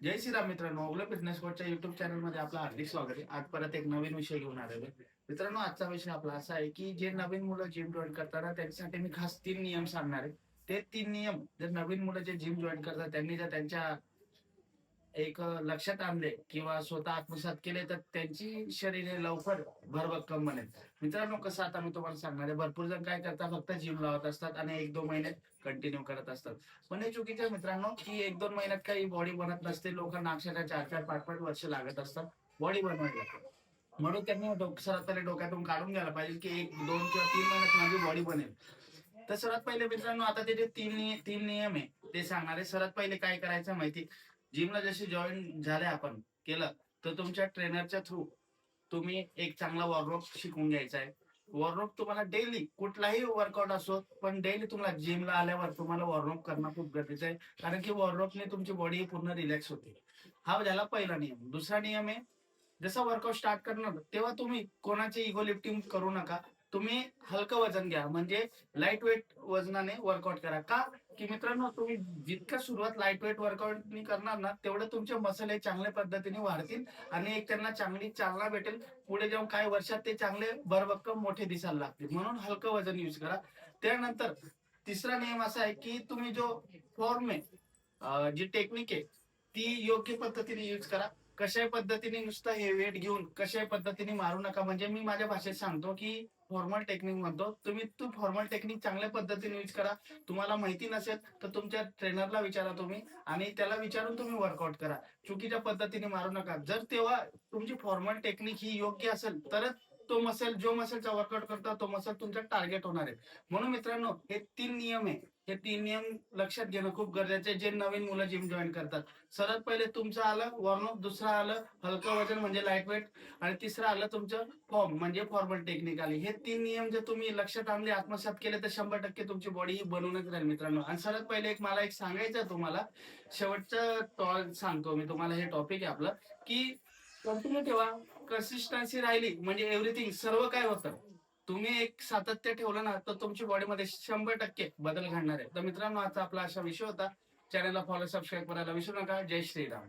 जय श्रीराम मित्रांनो Ogale business कोचच्या YouTube चॅनलमध्ये आपलं हार्दिक स्वागत आहे. आज परत एक नवीन विषय घेऊन आलेलो आहे. मित्रांनो आजचा विषय आपला असा आहे की जे नवीन मुलं जिम जॉईन करताना त्यांच्यासाठी मी खास तीन नियम सांगणार आहे. ते तीन नियम जर नवीन मुलं जे जिम जॉईन करतात त्यांनी जर त्यांच्या एक लक्षात आणले किंवा स्वतः आत्मसात केले तर त्यांची शरीरे लवकर भरभक्कम बनेल. मित्रांनो कसं आता मी तुम्हाला सांगणार आहे भरपूर जण काय करतात फक्त जिम लावत असतात आणि एक दोन महिने कंटिन्यू करत असतात. पण हे चुकीचं आहे मित्रांनो की एक दोन महिन्यात काही बॉडी बनत नसते लोकांना अक्षरशः चार चार पाच पाच वर्ष लागत असतात बॉडी बनवायला म्हणून त्यांनी डोक- डोक्यातून काढून घ्यायला पाहिजे की एक दोन किंवा तीन महिन्यात माझी बॉडी बनेल. तर सर्वात पहिले मित्रांनो आता ते जे तीन तीन नियम आहे ते सांगणार आहे. सर्वात पहिले काय करायचं माहिती? जिमला जसे जॉईन झाले आपण केलं तर तुमच्या ट्रेनरच्या थ्रू तुम्ही एक चांगला वॉर्कआउट शिकून घ्यायचा आहे. वॉर्मअप तुम्हाला डेली कुठलाही वर्कआउट असो पण डेली तुम्हाला जिमला आल्यावर तुम्हाला वॉर्मअप करणं खूप गरजेचं आहे. कारण की वॉर्मअपने तुमची बॉडी पूर्ण रिलॅक्स होते. हा झाला पहिला नियम. दुसरा नियम आहे जसं वर्कआउट स्टार्ट करणार तेव्हा तुम्ही कोणाचे इगो लिफ्टिंग करू नका. तुम्ही हलकं वजन घ्या. म्हणजे लाइट वेट वजनाने वर्कआउट करा. का? की मित्रांनो तुम्ही जितकं सुरुवात लाइट वेट वर्कआउट करणार ना तेवढं तुमचे मसल हे चांगल्या पद्धतीने वाढतील आणि एक त्यांना चांगली चालना भेटेल. पुढे जाऊन काही वर्षात ते चांगले भरभक्कम मोठे दिसायला लागतील. म्हणून हलकं वजन यूज करा. त्यानंतर तिसरा नियम असा आहे की तुम्ही जो फॉर्म आहे जी टेक्निक आहे ती योग्य पद्धतीने यूज करा. कशाही पद्धतीने नुसतं हे वेट घेऊन कशाही पद्धतीने मारू नका. म्हणजे मी माझ्या भाषेत सांगतो की फॉर्मल टेक्निक म्हणतो. तुम्ही तू फॉर्मल टेक्निक चांगल्या पद्धतीने यूज करा. तुम्हाला माहिती नसेल तर तुमच्या ट्रेनरला विचारा तुम्ही आणि त्याला विचारून तुम्ही वर्कआउट करा. चुकीच्या पद्धतीने मारू नका. जर तेव्हा तुमची फॉर्मल टेक्निक ही योग्य असेल तरच तो मसल जो मसलचा वर्कआउट करता तो मसल तुमचा टार्गेट होणार आहे. म्हणून मित्रांनो हे तीन नियम आहे. हे तीन नियम लक्षात घेणं खूप गरजेचं आहे. जे नवीन मुलं जिम जॉईन करतात. सर्वात पहिले तुमचं आलं वॉर्मअप दुसरं आलं हलकं वजन म्हणजे लाइट वेट आणि तिसरं आलं तुमचं फॉर्म म्हणजे फॉर्मल टेक्निक आली. हे तीन नियम जर तुम्ही लक्षात आणले आत्मसात केले तर शंभर टक्के तुमची बॉडी ही बनवूनच राहील मित्रांनो. आणि सर्वात पहिले एक मला एक सांगायचं तुम्हाला. शेवटचं सांगतो मी तुम्हाला हे टॉपिक आहे आपलं की कंटिन्यू ठेवा. कन्सिस्टन्सी राहिली म्हणजे एव्हरीथिंग सर्व काय होतं? तुम्ही एक सातत्य ठेवलं ना तर तुमची बॉडीमध्ये शंभर टक्के बदल घडणार आहे. तर मित्रांनो आजचा आपला असा विषय होता. चॅनलला फॉलो सबस्क्राईब करायला विसरू नका. जय श्रीराम.